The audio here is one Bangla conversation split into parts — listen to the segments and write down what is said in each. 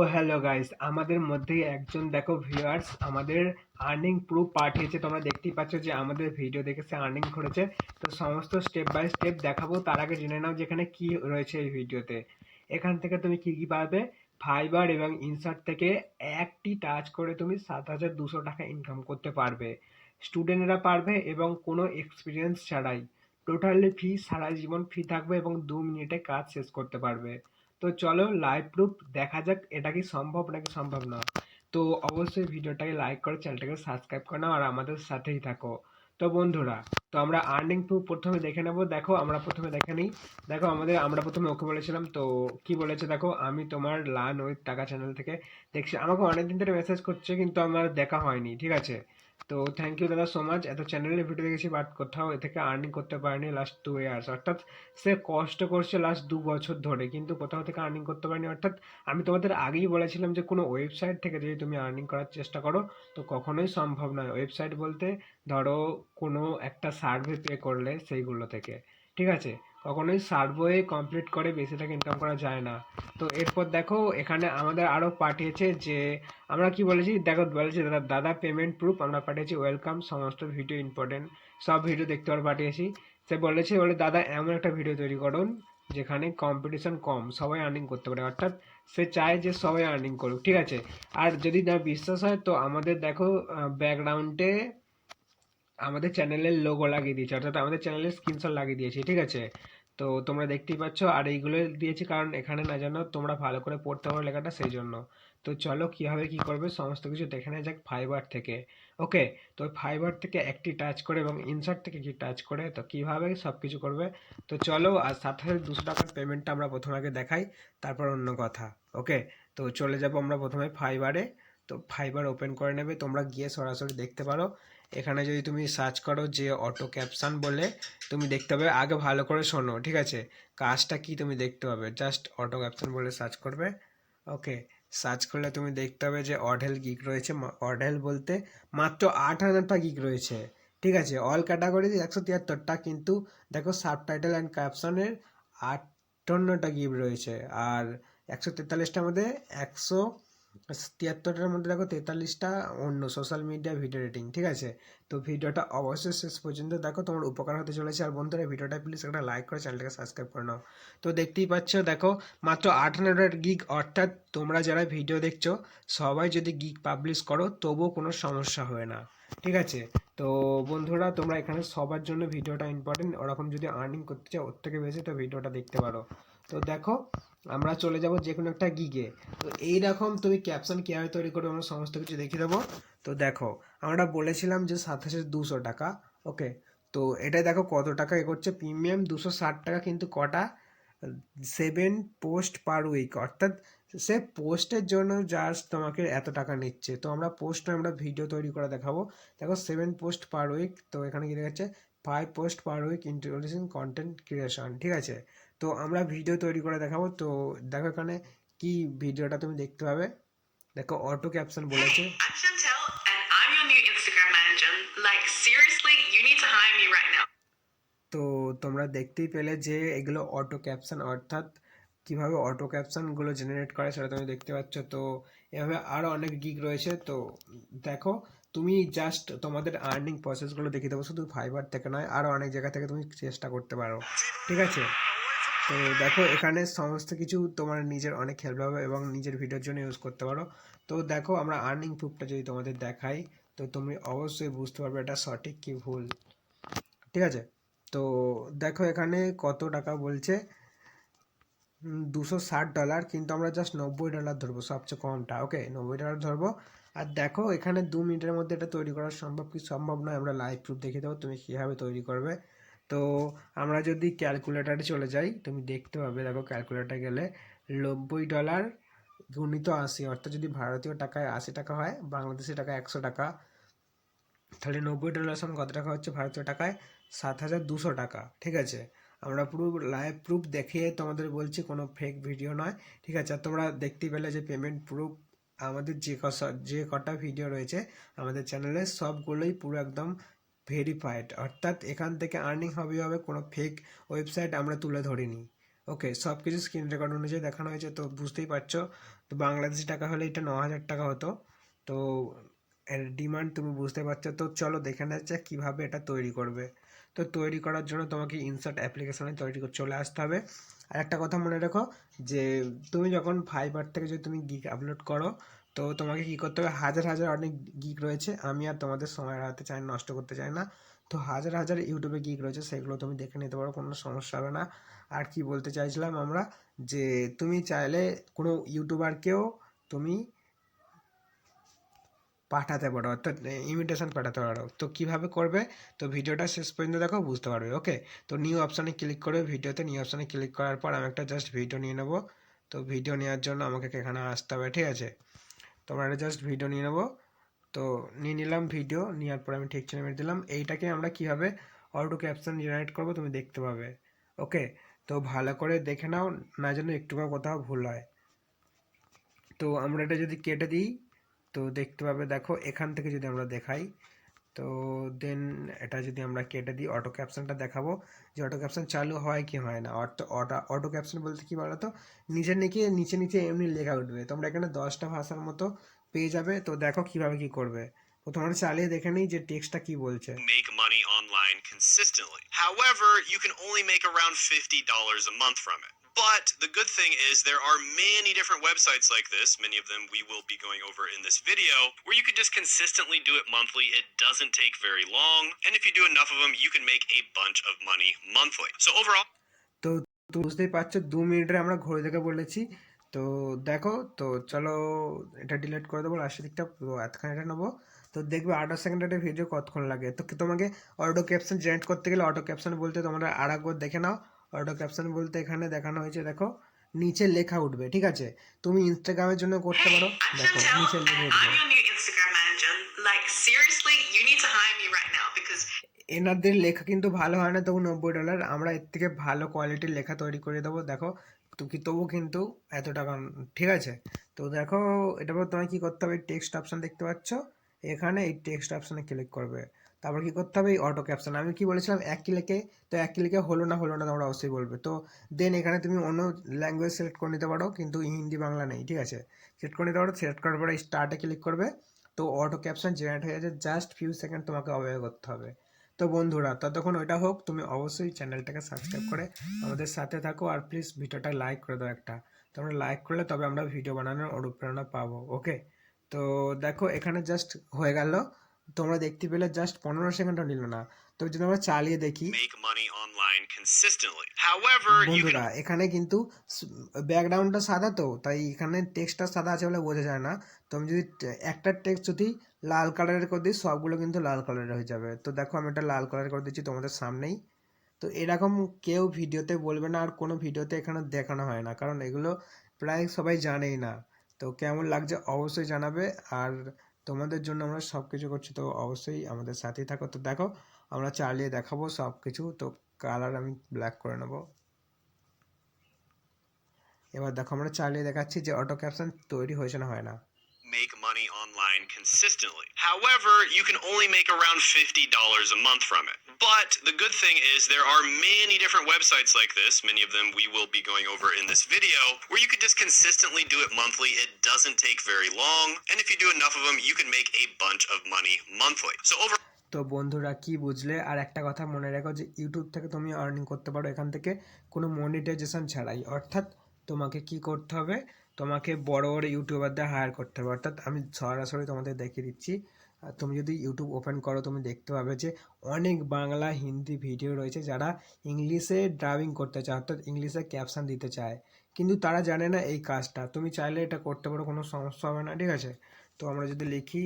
তো হ্যালো গাইস আমাদের মধ্যেই একজন, দেখো ভিউয়ার্স আমাদের আর্নিং প্রুফ পাঠিয়েছে। তোমরা দেখতেই পাচ্ছ যে আমাদের ভিডিও দেখে সে আর্নিং করেছে। তো সমস্ত স্টেপ বাই স্টেপ দেখাবো, তার আগে জেনে নাও যেখানে কি রয়েছে এই ভিডিওতে এখান থেকে তুমি কি কি পাবে ফাইবার এবং ইনসার্ট থেকে একটি টাচ করে তুমি সাত হাজার দুশো টাকা ইনকাম করতে পারবে। স্টুডেন্টরা পারবে এবং কোনো এক্সপিরিয়েন্স ছাড়াই। টোটালি ফি সারা জীবন ফি থাকবে এবং দু মিনিটে কাজ শেষ করতে পারবে। তো চলো লাইভ প্রুফ দেখা যাক এটা কি সম্ভব নাকি সম্ভব না। তো অবশ্যই ভিডিওটাকে লাইক করে চ্যানেলটাকে সাবস্ক্রাইব করে নাও, আর আমাদের সাথেই থাকো। তো বন্ধুরা, তো আমরা আর্নিং প্রুফ প্রথমে দেখে নেব। দেখো, আমরা প্রথমে দেখে নিই। দেখো, আমাদের, আমরা প্রথমে ওকে বলেছিলাম, তো কি বলেছে দেখো, আমি তোমার লান ওই টাকা চ্যানেল থেকে দেখছি। আমাকে অনেকদিন ধরে মেসেজ করছে, কিন্তু আমার দেখা হয়নি, ঠিক আছে? তো থ্যাংক ইউ দাদা সো মাচ এত চ্যানেলে ভিডিও দেখেছি বাট কোথাও এ থেকে আর্নিং করতে পারেনি লাস্ট টু ইয়ার্স অর্থাৎ সে কষ্ট করছে লাস্ট দু বছর ধরে, কিন্তু কোথাও থেকে আর্নিং করতে পারেনি। অর্থাৎ আমি তোমাদের আগেই বলেছিলাম যে, কোনো ওয়েবসাইট থেকে যদি তুমি আর্নিং করার চেষ্টা করো, তো কখনোই সম্ভব নয়। ওয়েবসাইট বলতে ধরো কোনো একটা সার্ভে পে করলে সেইগুলো থেকে। ঠিক আছে? কখনোই সার্ভে কমপ্লিট করে বেশি টাকা ইনকাম করা যায় না। তো এরপর দেখো, এখানে আমাদের আরও পাঠিয়েছে যে, আমরা কি বলেছি? দেখো, বলেছি, দাদা দাদা পেমেন্ট প্রুফ আমরা পাঠিয়েছি ওয়েলকাম সমস্ত ভিডিও ইম্পর্টেন্ট সব ভিডিও দেখতে পারো পাঠিয়েছি। সে বলেছে, বলে, দাদা, এমন একটা ভিডিও তৈরি করুন, যেখানে কম্পিটিশন কম, সবাই আর্নিং করতে পারে। অর্থাৎ সে চায় যে সবাই আর্নিং করুক, ঠিক আছে? আর যদি না বিশ্বাস হয়, তো আমাদের দেখো ব্যাকগ্রাউন্ডে আমাদের চ্যানেলের লোগো লাগিয়ে দিয়েছি, অর্থাৎ আমাদের চ্যানেলের স্ক্রিনশট লাগিয়ে দিয়েছি, ঠিক আছে? তো তোমরা দেখতেই পাচ্ছ, আর এইগুলো দিয়েছি কারণ এখানে না জানো তোমরা ভালো করে পড়তে পারো লেখাটা সেই জন্য তো চলো কীভাবে কী করবে, সমস্ত কিছু দেখে নেওয়া যাক ফাইবার থেকে। ওকে তো ফাইবার থেকে একটি টাচ করে এবং ইনসার্ট থেকে কি টাচ করে, তো কীভাবে সব কিছু করবে? তো চলো, আর সাথে সাথে দুশো টাকার পেমেন্টটা আমরা প্রথমে আগে দেখাই, তারপর অন্য কথা। ওকে তো চলে যাব আমরা প্রথমে ফাইবারে তো ফাইবার ওপেন করে নেবে, তোমরা গিয়ে সরাসরি দেখতে পারো। এখানে যদি তুমি সার্চ করো যে অটো ক্যাপশন বলে, তুমি দেখতে পাবে, আগে ভালো করে শোনো, ঠিক আছে? কাজটা কি তুমি দেখতে পাবে? জাস্ট অটো ক্যাপশন বলে সার্চ করবে। ওকে সার্চ করলে তুমি দেখতে পাবে যে অডেল গিগ রয়েছে। অডেল বলতে মাত্র আট হাজারটা গিগ রয়েছে, ঠিক আছে? অল ক্যাটাগরি একশো তিয়াত্তরটা, কিন্তু দেখো সাবটাইটেল অ্যান্ড ক্যাপশনের আটান্নটা গিগ রয়েছে। আর একশো তেতাল্লিশটার মধ্যে একশো তিয়াত্তরটার মধ্যে দেখো তেতাল্লিশটা অন্য সোশ্যাল মিডিয়া ভিডিও রেটিং ঠিক আছে? তো ভিডিওটা অবশ্যই শেষ পর্যন্ত দেখো, তোমার উপকার হতে চলেছে। আর বন্ধুরা ভিডিওটা প্লিজ একটা লাইক করে চ্যানেলটাকে সাবস্ক্রাইব করে নাও। তো দেখতেই পাচ্ছ, দেখো, মাত্র আট হান্ড্রেড গিগ অর্থাৎ তোমরা যারা ভিডিও দেখছ, সবাই যদি গিগ পাবলিশ করো, তবুও কোনো সমস্যা হয় না, ঠিক আছে? তো বন্ধুরা, তোমরা এখানে সবার জন্য ভিডিওটা ইম্পর্টেন্ট ওরকম যদি আর্নিং করতে চাও, ওর থেকে বেশি তো ভিডিওটা দেখতে পারো। তো দেখো আমরা চলে যাব যে কোনো একটা গিগে তো এইরকম তুমি ক্যাপশন কীভাবে তৈরি করবে আমরা সমস্ত কিছু দেখিয়ে দেবো। তো দেখো, আমরা বলেছিলাম যে সাত হাজার দুশো টাকা ওকে তো এটাই দেখো কত টাকা এ করছে। প্রিমিয়াম দুশো ষাট টাকা কিন্তু কটা? সেভেন পোস্ট পার উইক অর্থাৎ সে পোস্টের জন্য জাস্ট তোমাকে এত টাকা নিচ্ছে। তো আমরা পোস্ট আমরা ভিডিও তৈরি করে দেখাবো। দেখো সেভেন পোস্ট পার উইক তো এখানে কি দেখাচ্ছে? Five post per week introducing content creation ঠিক আছে? তো আমরা ভিডিও তৈরি করে দেখাবো। তো দেখো এখানে কি ভিডিওটা তুমি দেখতে পাবে। দেখো অটো ক্যাপশন বলেছে. তো তোমরা দেখতেই পেলে যে এগুলো অটো ক্যাপশন অর্থাৎ কীভাবে অটো ক্যাপশনগুলো জেনারেট করে সেটা তুমি দেখতে পাচ্ছ। তো এভাবে আরও অনেক গিগ রয়েছে। তো দেখো তুমি জাস্ট তোমাদের আর্নিং প্রসেসগুলো দেখিয়ে দেবো। শুধু ফাইবার থেকে নয় আরও অনেক জায়গা থেকে তুমি চেষ্টা করতে পারো। ঠিক আছে? তো দেখো, এখানে সমস্ত কিছু তোমার নিজের অনেক হেল্প হবে এবং নিজের ভিডিওর জন্য ইউজ করতে পারো। তো দেখো, আমরা আর্নিং প্রুফটা যদি তোমাদের দেখাই, তো তুমি অবশ্যই বুঝতে পারবে এটা সঠিক কি ভুল। ঠিক আছে? তো দেখো, এখানে কত টাকা বলছে? দুশো ষাট ডলার কিন্তু আমরা জাস্ট নব্বই ডলার ধরবো, সবচেয়ে কমটা। ওকে নব্বই ডলার ধরবো। আর দেখো, এখানে দু মিনিটের মধ্যে এটা তৈরি করা সম্ভব কি সম্ভব নয়, আমরা লাইভ প্রুফ দেখিয়ে দেবো, তুমি কীভাবে তৈরি করবে। তো আমরা যদি ক্যালকুলেটারে চলে যাই, তুমি দেখতে পাবে, দেখো ক্যালকুলেটারে গেলে নব্বই ডলার গুণিত আশি, অর্থাৎ যদি ভারতীয় টাকায় আশি টাকা হয়, বাংলাদেশি টাকা একশো টাকা, তাহলে নব্বই ডলার সমান কত টাকা হচ্ছে ভারতীয় টাকায়? সাত হাজার দুশো টাকা, ঠিক আছে? আমরা পুরো লাইভ প্রুফ দেখিয়ে তোমাদের বলছি, কোনো ফেক ভিডিও নয়, ঠিক আছে? আর তোমরা দেখতেই পেলে যে পেমেন্ট প্রুফ আমাদের যে যে কটা ভিডিও রয়েছে, আমাদের চ্যানেলে সবগুলোই পুরো একদম ভেরিফাইড অর্থাৎ এখান থেকে আর্নিং হবে হবে কোনো ফেক ওয়েবসাইট আমরা তুলে ধরিনি। ওকে সব কিছু স্ক্রিন রেকর্ড অনুযায়ী দেখানো হয়েছে, তো বুঝতেই পারছ। তো বাংলাদেশি টাকা হলে এটা ন হাজার টাকা হতো। তো এর ডিমান্ড তুমি বুঝতে পারছ। তো চলো দেখে নেওয়া যাক কীভাবে এটা তৈরি করবে। তো তৈরি করার জন্য তোমাকে ইনসার্ট অ্যাপ্লিকেশনে তৈরি করে চলে আসতে হবে। আর একটা কথা মনে রেখো যে তুমি যখন ফাইবার থেকে যদি তুমি গিগ আপলোড করো তো তোমাকে কী করতে হবে? হাজার হাজার অনেক গিগ রয়েছে। আমি আর তোমাদের সময় হারাতে চাই নষ্ট করতে চাই না। তো হাজার হাজার ইউটিউবে গিগ রয়েছে, সেগুলো তুমি দেখে নিতে পারো, কোনো সমস্যা হবে না। আর কি বলতে চাইছিলাম আমরা? যে তুমি চাইলে কোনো ইউটিউবারকেও তুমি পাঠাতে পারো, অর্থাৎ ইমিটেশন পাঠাতে পারো। তো কীভাবে করবে? তো ভিডিওটা শেষ পর্যন্ত দেখো, বুঝতে পারবে ওকে তো নিউ অপশানে ক্লিক করবে, ভিডিওতে নিউ অপশানে ক্লিক করার পর আমি একটা জাস্ট ভিডিও নিয়ে নেব। তো ভিডিও নেওয়ার জন্য আমাকে এখানে আসতে হবে, ঠিক আছে? তোমরা এটা জাস্ট ভিডিও নিয়ে নেব। তো নিয়ে নিলাম ভিডিও নেওয়ার পর আমি ঠিক চেনে মেরে দিলাম। এইটাকে আমরা কীভাবে অটো ক্যাপশন জেনারেট করব তুমি দেখতে পাবে। ওকে তো ভালো করে দেখে নাও, না যেন একটুকু কোথাও ভুল হয়। তো আমরা এটা যদি কেটে দিই, তো দেখতে পাবে, দেখো, এখান থেকে যদি আমরা দেখাই তো দেন এটা যদি আমরা কেটে দিই অটো ক্যাপশনটা দেখাবো যে অটো ক্যাপশন চালু হয় কি হয় না। অটো অটো ক্যাপশন বলতে কি বলো তো নিচে নিচে নিচে নিচে এমনি লেখা উঠবে। তোমরা এখানে দশটা ভাষার মতো পেয়ে যাবে। তো দেখো কীভাবে কি করবে। তোমরা চালিয়ে দেখে নিই যে টেক্সটটা কি বলছে। Make money online consistently. However, you can only make around $50 a month from it. But the good thing is there are many different websites like this, many of them we will be going over in this video, where you can just consistently do it monthly. It doesn't take very long, and if you do enough of them, you can make a bunch of money monthly. So overall, তো বুঝতেই পারছ দু মিনিটে আমরা ঘড়ি থেকে বলেছি তো দেখো তো চলো এটা ডিলিট করে দেবো লাস্টের দিকটা এতখানি এটা নেব তো দেখবে আঠাশ সেকেন্ড একটা ভিডিও কতক্ষণ লাগে তো তোমাকে অটো ক্যাপশন জেনারেট করতে গেলে অটো ক্যাপশন বলতে তোমরা আর দেখে নাও অটো ক্যাপশন বলতে এখানে দেখানো হয়েছে দেখো নিচে লেখা উঠবে ঠিক আছে? তুমি ইনস্টাগ্রামের জন্য করতে পারো দেখো নিচে লেখা উঠবে। এনাদের লেখা কিন্তু ভালো হয় না তবু নব্বই ডলার আমরা এর থেকে ভালো কোয়ালিটির লেখা তৈরি করে দেবো দেখো তো কি তবু কিন্তু এত টাকা ঠিক আছে? তো দেখো এটা পর তোমায় কী করতে হবে টেক্সট অপশান দেখতে পাচ্ছ? এখানে এই টেক্সট অপশানে ক্লিক করবে। তারপর কি করতে হবে? এই অটো ক্যাপশন আমি কি বলেছিলাম? এক ক্লিকে তো এক ক্লিকে হলো না হলো না তোমরা অবশ্যই বলবে। তো দেন এখানে তুমি অন্য ল্যাঙ্গুয়েজ সিলেক্ট করে নিতে পারো, কিন্তু হিন্দি বাংলা নেই, ঠিক আছে? সিলেক্ট করে নিতে পারো সিলেক্ট করার পরে স্টার্টে ক্লিক করবে। তো অটো ক্যাপশন জেনারেট হয়ে যাচ্ছে জাস্ট ফিউ সেকেন্ড তোমাকে অপেক্ষা করতে হবে। তো বন্ধুরা, ততক্ষণ ওইটা হোক, তুমি অবশ্যই চ্যানেলটাকে সাবস্ক্রাইব করে আমাদের সাথে থাকো আর প্লিজ ভিডিওটা লাইক করে দাও একটা। তোমরা লাইক করলে তবে আমরা ভিডিও বানানোর অনুপ্রেরণা পাবো ওকে তো দেখো, এখানে জাস্ট হয়ে গেল। তোমরা দেখতে পেলে জাস্ট পনেরো সেকেন্ডও নিল না। তো যদি আমরা চালিয়ে দেখি। বন্ধুরা এখানে কিন্তু ব্যাকগ্রাউন্ডটা সাদা তো তাই এখানে টেক্সটটা সাদা আছে বলে বোঝা যায় না। তো আমি যদি একটা টেক্সট যদি লাল কালারের করে দিই সবগুলো কিন্তু লাল কালারের হয়ে যাবে। তো দেখো আমি এটা লাল কালার করে দিচ্ছি তোমাদের সামনেই। তো এরকম কেউ ভিডিওতে বলবে না আর কোনো ভিডিওতে এখানে দেখানো হয় না। কারণ এগুলো প্রায় সবাই জানেই না। তো কেমন লাগছে অবশ্যই জানাবে। আর তোমাদের জন্য আমরা সব কিছু করছি, তো অবশ্যই আমাদের সাথেই থাকো। তো দেখো, আমরা চালিয়ে দেখাবো সব কিছু তো কালার আমি ব্ল্যাক করে নেব। এবার দেখো, আমরা চালিয়ে দেখাচ্ছি যে অটো ক্যাপশন তৈরি হয়েছে না হয় না। Money online consistently. However, you can only make around $50 a month from it. But the good thing is there are many different websites like this, many of them we will be going over in this video, where you could just consistently do it monthly. It doesn't take very long, and if you do enough of them, you can make a bunch of money monthly. So over তো বন্ধুরা কি বুঝলে আর একটা কথা মনে রেখো যে ইউটিউব থেকে তুমি আর্নিং করতে পারো এখান থেকে কোনো মনিটাইজেশন ছাড়াই অর্থাৎ তোমাকে কি করতে হবে তোমাকে বড় বড় ইউটিউবারদের হায়ার করতে হবে। অর্থাৎ আমি সরাসরি তোমাদের দেখিয়ে দিচ্ছি আর তুমি যদি ইউটিউব ওপেন করো, তুমি দেখতে পাবে যে অনেক বাংলা, হিন্দি ভিডিও রয়েছে যারা ইংলিশে ড্রাইভিং করতে চায়, অর্থাৎ ইংলিশে ক্যাপশন দিতে চায়। কিন্তু তারা জানে না এই কাজটা। তুমি চাইলে এটা করতে পারো, কোনো সমস্যা হবে না, ঠিক আছে? তো আমরা যদি লিখি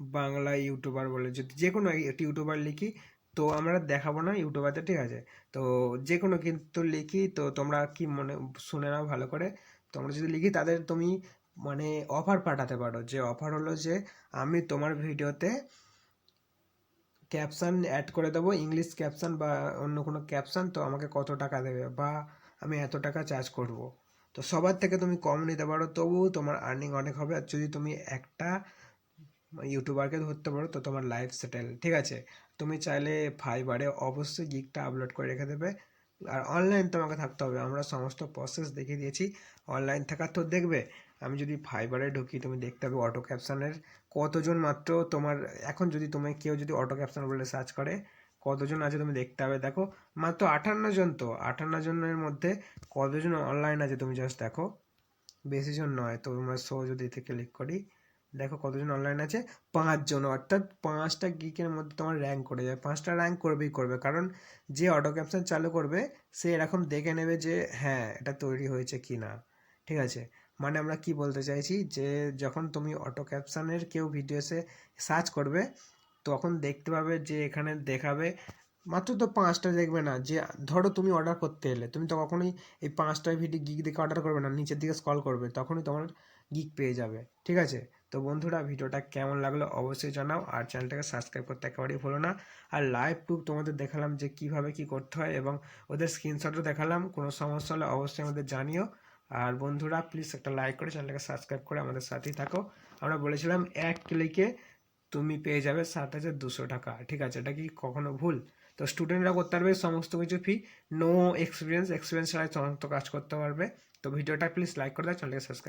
বাংলা ইউটিউবার বলে, যদি যে কোনো একটি ইউটিউবার লিখি, তো আমরা দেখাবো না ইউটিউবারতে ঠিক আছে? তো যে কোনো কিন্তু লিখি, তো তোমরা কি মনে, শুনে নাও ভালো করে। তো আমরা যদি লিখি তাদের তুমি মানে অফার পাঠাতে পারো। যে অফার হলো যে আমি তোমার ভিডিওতে ক্যাপশন অ্যাড করে দেবো ইংলিশ ক্যাপশন বা অন্য কোনো ক্যাপশন তো আমাকে কত টাকা দেবে বা আমি এত টাকা চার্জ করব। তো সবার থেকে তুমি কম নিতে পারো, তবুও তোমার আর্নিং অনেক হবে। আর যদি তুমি একটা ইউটিউবারকে ধরতে পারো, তো তোমার লাইফ সেটেল ঠিক আছে? তুমি চাইলে ফাইবারে অবশ্যই গিকটা আপলোড করে রেখে দেবে। আর অনলাইন তোমাকে থাকতে হবে। আমরা সমস্ত প্রসেস দেখিয়ে দিয়েছি। অনলাইন থাকার তো দেখবে। আমি যদি ফাইবারে ঢুকি, তুমি দেখতে পাবে অটো ক্যাপশানের কতজন মাত্র তোমার, এখন যদি তুমি, কেউ যদি অটো ক্যাপশন বলে সার্চ করে, কতজন আছে তুমি দেখতে হবে দেখো, মাত্র আটান্ন জন তো। আটান্ন জনের মধ্যে কতজন অনলাইন আছে তুমি জাস্ট দেখো। বেশি জন নয় তো আমরা শো যদি এতে ক্লিক করি দেখো কতজন অনলাইন আছে? পাঁচজন, অর্থাৎ পাঁচটা গিকের মধ্যে তোমার র্যাঙ্ক করে যাবে। পাঁচটা র্যাঙ্ক করবেই করবে, কারণ যে অটো ক্যাপশন চালু করবে, সে এরকম দেখে নেবে যে হ্যাঁ এটা তৈরি হয়েছে কি না ঠিক আছে? মানে আমরা কি বলতে চাইছি যে, যখন তুমি অটো ক্যাপশনের কেউ ভিডিও এসে সার্চ করবে, তখন দেখতে পাবে যে, এখানে দেখাবে, মাত্র তো পাঁচটা দেখবে না। যে, ধরো তুমি অর্ডার করতে এলে, তুমি তো কখনোই এই পাঁচটা ভিডিও গিক দেখে অর্ডার করবে না, নিচের দিকে স্ক্রল করবে, তখনই তোমার গিক পেয়ে যাবে। ঠিক আছে? তো বন্ধুরা ভিডিওটা কেমন লাগল অবশ্যই জানাও, আর চ্যানেলটাকে সাবস্ক্রাইব করতে একেবারেই ভুলো না। আর লাইভ প্রুফ তোমাদের দেখালাম যে কীভাবে কি করতে হয় এবং ওদের স্ক্রিনশটও দেখালাম, কোনো সমস্যা হলে অবশ্যই আমাদের জানিও। আর বন্ধুরা প্লিজ একটা লাইক করে চ্যানেলটাকে সাবস্ক্রাইব করে আমাদের সাথেই থাকো। আমরা বলেছিলাম এক ক্লিকে তুমি পেয়ে যাবে সাত হাজার দুশো টাকা, ঠিক আছে? এটা কি কখনো ভুল? তো স্টুডেন্টরা করতে পারবে, সমস্ত কিছু ফি নো এক্সপিরিয়েন্স এক্সপিরিয়েন্স ছাড়াই সমস্ত কাজ করতে পারবে। তো ভিডিওটা প্লিজ লাইক করে দাও, চ্যানেলটাকে সাবস্ক্রাইব